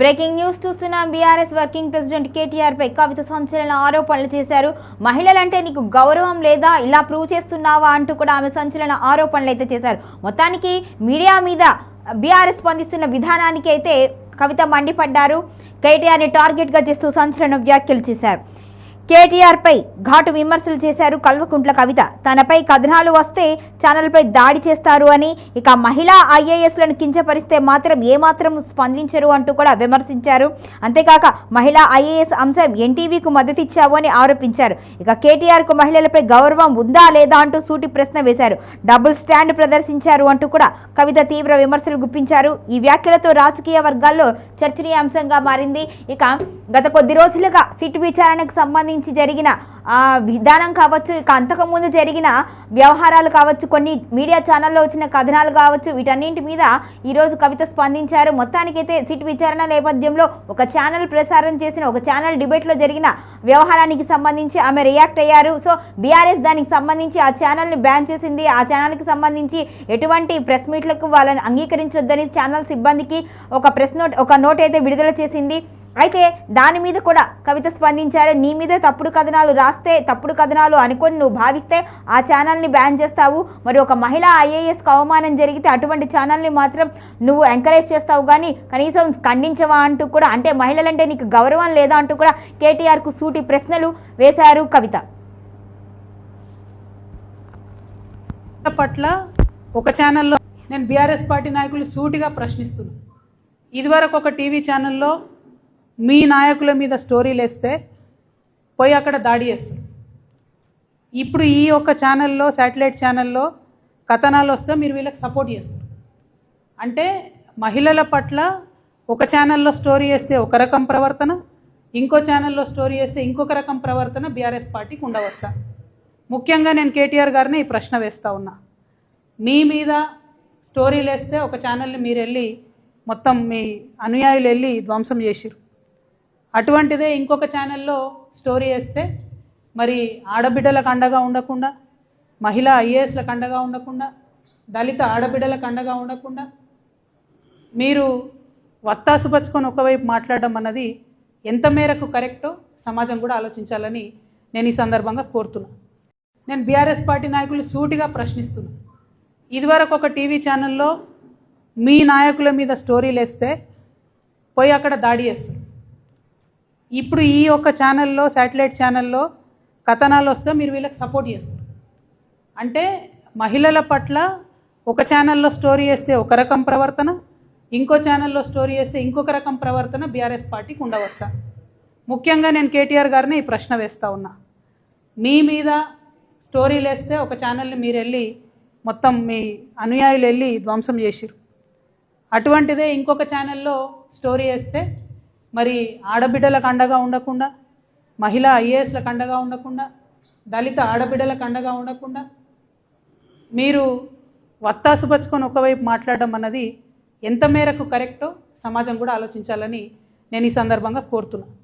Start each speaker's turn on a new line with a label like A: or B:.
A: Breaking news చూస్తున్నాం. BRS working president KTR పై కవిత సంచలన ఆరోపణలు చేశారు. మహిళలంటే నీకు గౌరవం లేదా? ఇలా ప్రూవ్ చేస్తున్నావా అంటూ కూడా ఆమె సంచలన ఆరోపణలు అయితే చేశారు. మొత్తానికి మీడియా మీద బీఆర్ఎస్ స్పందిస్తున్న విధానానికి అయితే కవిత మండిపడ్డారు. కేటీఆర్ని టార్గెట్గా చేస్తూ సంచలన వ్యాఖ్యలు చేశారు. కేటీఆర్పై ఘాటు విమర్శలు చేశారు కల్వకుంట్ల కవిత. తనపై కథనాలు వస్తే ఛానల్పై దాడి చేస్తారు అని ఇక మహిళా ఐఏఎస్లను కించపరిస్తే మాత్రం ఏమాత్రం స్పందించరు అంటూ కూడా విమర్శించారు. అంతేకాక మహిళా ఐఏఎస్ అంశం ఎన్టీవీకు మద్దతు ఇచ్చావు అని ఆరోపించారు. ఇక కేటీఆర్కు మహిళలపై గౌరవం ఉందా లేదా అంటూ సూటి ప్రశ్న వేశారు. డబుల్ స్టాండ్ ప్రదర్శించారు అంటూ కూడా కవిత తీవ్ర విమర్శలు గుప్పించారు. ఈ వ్యాఖ్యలతో రాజకీయ వర్గాల్లో చర్చనీయాంశంగా మారింది. ఇక గత కొద్ది రోజులుగా సిట్ విచారణకు సంబంధించి జరిగిన విధానం కావచ్చు ఇక అంతకుముందు జరిగిన వ్యవహారాలు కావచ్చు కొన్ని మీడియా ఛానల్లో వచ్చిన కథనాలు కావచ్చు వీటన్నింటి మీద ఈరోజు కవిత స్పందించారు. మొత్తానికైతే సిట్ విచారణ నేపథ్యంలో ఒక ఛానల్ ప్రసారం చేసిన ఒక ఛానల్ డిబేట్లో జరిగిన వ్యవహారానికి సంబంధించి ఆమె రియాక్ట్ అయ్యారు. సో బీఆర్ఎస్ దానికి సంబంధించి ఆ ఛానల్ని బ్యాన్ చేసింది. ఆ ఛానల్కి సంబంధించి ఎటువంటి ప్రెస్ మీట్లకు వాళ్ళని అంగీకరించొద్దని ఛానల్ సిబ్బందికి ఒక ప్రెస్ నోట్ ఒక నోట్ అయితే విడుదల చేసింది. అయితే దాని మీద కూడా కవిత స్పందించారు. నీ మీద తప్పుడు కథనాలు రాస్తే తప్పుడు కథనాలు అనుకొని నువ్వు భావిస్తే ఆ ఛానల్ని బ్యాన్ చేస్తావు. మరి ఒక మహిళ ఐఏఎస్కు అవమానం జరిగితే అటువంటి ఛానల్ని మాత్రం నువ్వు ఎంకరేజ్ చేస్తావు కానీ కనీసం ఖండించవా అంటూ కూడా అంటే మహిళలంటే నీకు గౌరవం లేదా అంటూ కూడా కేటీఆర్కు సూటి ప్రశ్నలు వేశారు కవిత.
B: పట్ల ఒక ఛానల్లో నేను బీఆర్ఎస్ పార్టీ నాయకులు సూటిగా ప్రశ్నిస్తున్నాను ఇదివరకు ఒక టీవీ ఛానల్లో మీ నాయకుల మీద స్టోరీలు వేస్తే పోయి అక్కడ దాడి చేస్తారు. ఇప్పుడు ఈ ఒక్క ఛానల్లో శాటిలైట్ ఛానల్లో కథనాలు వస్తే మీరు వీళ్ళకి సపోర్ట్ చేస్తారు. అంటే మహిళల పట్ల ఒక ఛానల్లో స్టోరీ వేస్తే ఒక రకం ప్రవర్తన ఇంకో ఛానల్లో స్టోరీ వేస్తే ఇంకొక రకం ప్రవర్తన బీఆర్ఎస్ పార్టీకి ఉండవచ్చా? ముఖ్యంగా నేను కేటీఆర్ గారిని ఈ ప్రశ్న వేస్తా ఉన్నా. మీ మీద స్టోరీలు వేస్తే ఒక ఛానల్ని మీరు వెళ్ళి మొత్తం మీ అనుయాయులు వెళ్ళి ధ్వంసం చేసిరు అటువంటిదే ఇంకొక ఛానల్లో స్టోరీ వేస్తే మరి ఆడబిడ్డలకు అండగా ఉండకుండా మహిళా ఐఏఎస్లకు అండగా ఉండకుండా దళిత ఆడబిడ్డలకు అండగా ఉండకుండా మీరు వత్తాసుపచ్చుకొని ఒకవైపు మాట్లాడడం అన్నది ఎంత మేరకు కరెక్టో సమాజం కూడా ఆలోచించాలని నేను ఈ సందర్భంగా కోరుతున్నాను నేను బీఆర్ఎస్ పార్టీ నాయకులు సూటిగా ప్రశ్నిస్తున్నాను ఇదివరకు ఒక టీవీ ఛానల్లో మీ నాయకుల మీద స్టోరీలు వేస్తే పోయి అక్కడ దాడి చేస్తారు. ఇప్పుడు ఈ యొక్క ఛానల్లో శాటిలైట్ ఛానల్లో కథనాలు వస్తే మీరు వీళ్ళకి సపోర్ట్ చేస్తారు. అంటే మహిళల పట్ల ఒక ఛానల్లో స్టోరీ వేస్తే ఒక రకం ప్రవర్తన ఇంకో ఛానల్లో స్టోరీ వేస్తే ఇంకొక రకం ప్రవర్తన బీఆర్ఎస్ పార్టీకి ఉండవచ్చా? ముఖ్యంగా నేను కేటీఆర్ గారిని ఈ ప్రశ్న వేస్తూ ఉన్నా. మీ మీద స్టోరీలు వేస్తే ఒక ఛానల్ని మీరు వెళ్ళి మొత్తం మీ అనుయాయులు వెళ్ళి ధ్వంసం చేసిరు అటువంటిదే ఇంకొక ఛానల్లో స్టోరీ వేస్తే మరి ఆడబిడ్డలకు అండగా ఉండకుండా మహిళా ఐఏఎస్లకు అండగా ఉండకుండా దళిత ఆడబిడ్డలకు అండగా ఉండకుండా మీరు వత్తాసు పచ్చుకొని ఒకవైపు మాట్లాడడం అన్నది ఎంత మేరకు కరెక్టో సమాజం కూడా ఆలోచించాలని నేను ఈ సందర్భంగా కోరుతున్నాను.